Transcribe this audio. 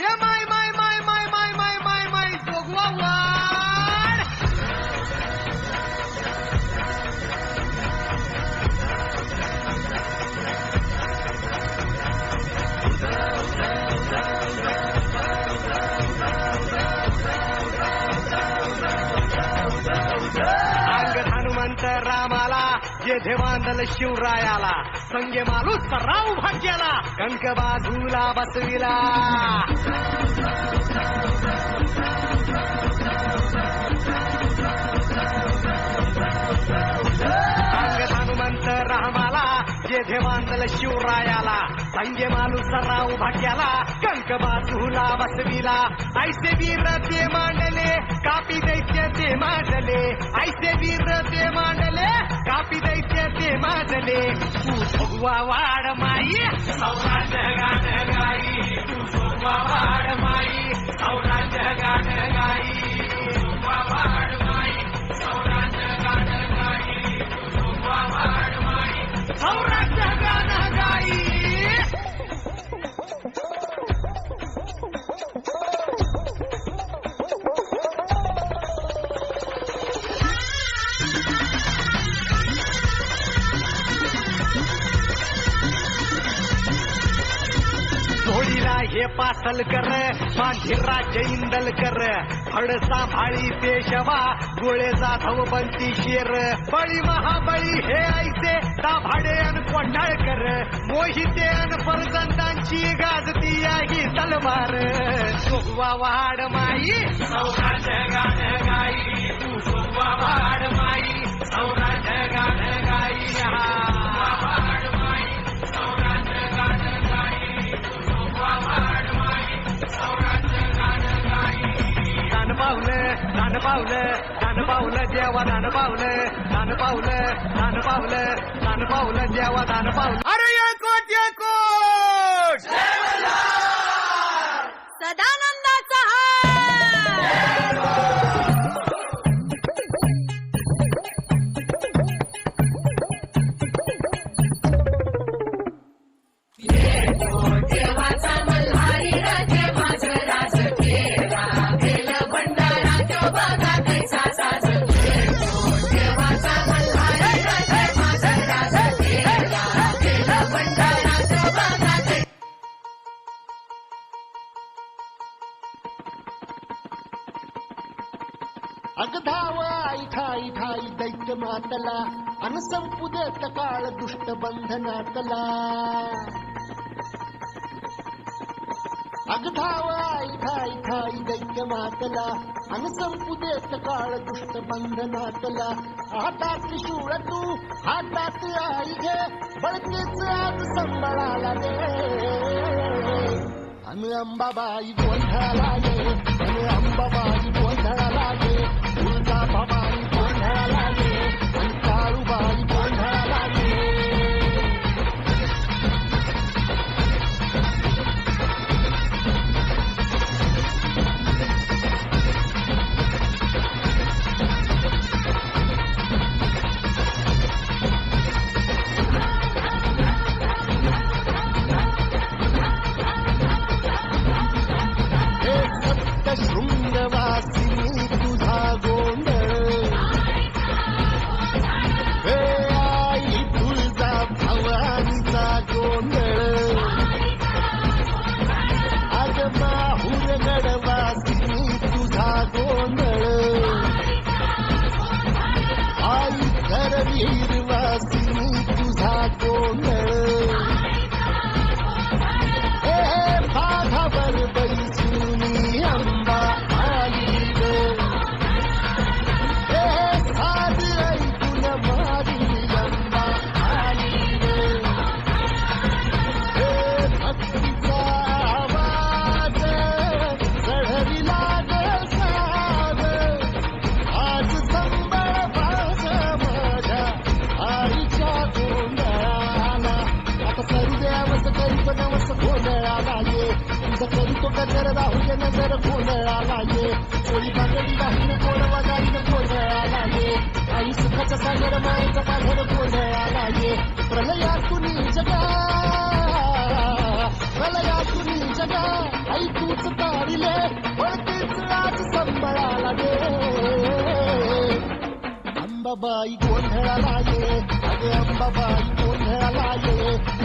या माय माय माय माय माय माय माय माय जोगवा येथे बांधल शिवरायाला संगे मालूस राव भाग्याला कणक बाजूला बसविला. जेथे बांधल शिवरायाला संगे मालू राव भाग्याला कंक बाजूला बसविला. ऐसे वीर ते मांडले कापी दैत्य ते मांडले. ऐसे वीर ते मांडले कापी दैत्य ते मांडले. तू भगवा वाड माई सौराज गाई. तू भगवा वाड माई हे पासल कर मांढिरा इंदल कर फडसा भाळी पेशवा गोळे जाधव बंती शेर. बळी महाबळी हे ऐसे दाभाडे अन कोंढाळकर. मोहिते अन परजंदांची गाजती ही तलवार. सोगवा वाड माई सौराज गाण गाई. तू सोगवा वाड माई सौराज गाण दान पावलं दान पावलं देवा दान पावलं दान पावलं दान पावलं दान पावलं देवा दान पावलं अगधाव आई ठाई ठाई दैत्य मातला अन संपू देत काळ दुष्ट बंधनातला अगधाव आई ठाई ठाई दैत्य मातला अन संपू देत काळ दुष्ट बंधनातला हातात शूळ तू हातात आई घे बळकेच आज संबळाला दे आणि अंबाबाई गोंधळाला ये तुझं गजर राहू दे नजर गोंधळाला ये. कोळी बागडी राहून कोण वगाडीन गोंधळाला ये. आई सुखाचा सागर मायेचा पाघर गोंधळाला ये. प्रलयातून जगा. प्रलयातून जगा. आई तूच तारिले वळतीच आज संबळाला दे अंबाबाई गोंधळाला ये. अगे अंबाबाई गोंधळाला ये.